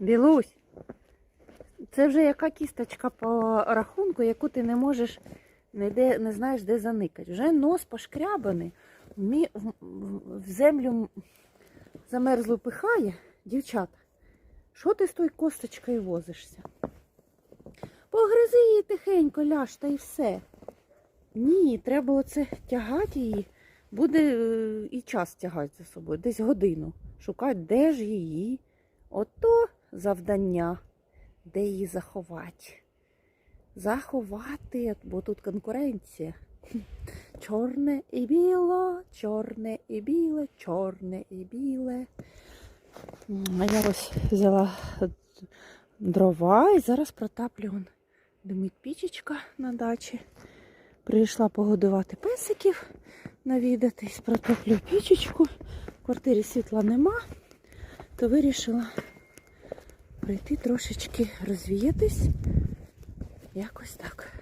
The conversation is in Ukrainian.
Білусь, це вже яка кісточка по рахунку, яку ти не можеш, не, де, не знаєш, де заникати. Вже нос пошкрябаний, в, землю замерзлу пихає. Дівчата, що ти з тою косточкою возишся? Погризи її тихенько, ляж, та й все. Ні, треба оце тягати її. Буде е, і час тягати за собою, десь годину. Шукати, де ж її. Ото завдання, де її заховати. Заховати, бо тут конкуренція. Чорне і біле, чорне і біле, чорне і біле. А я ось взяла дрова і зараз протаплю. он. Пічечка на дачі. Прийшла погодувати песиків, навідатись, протоплю пічечку. В квартирі світла нема, то вирішила прийти трошечки розвіятись. Якось так.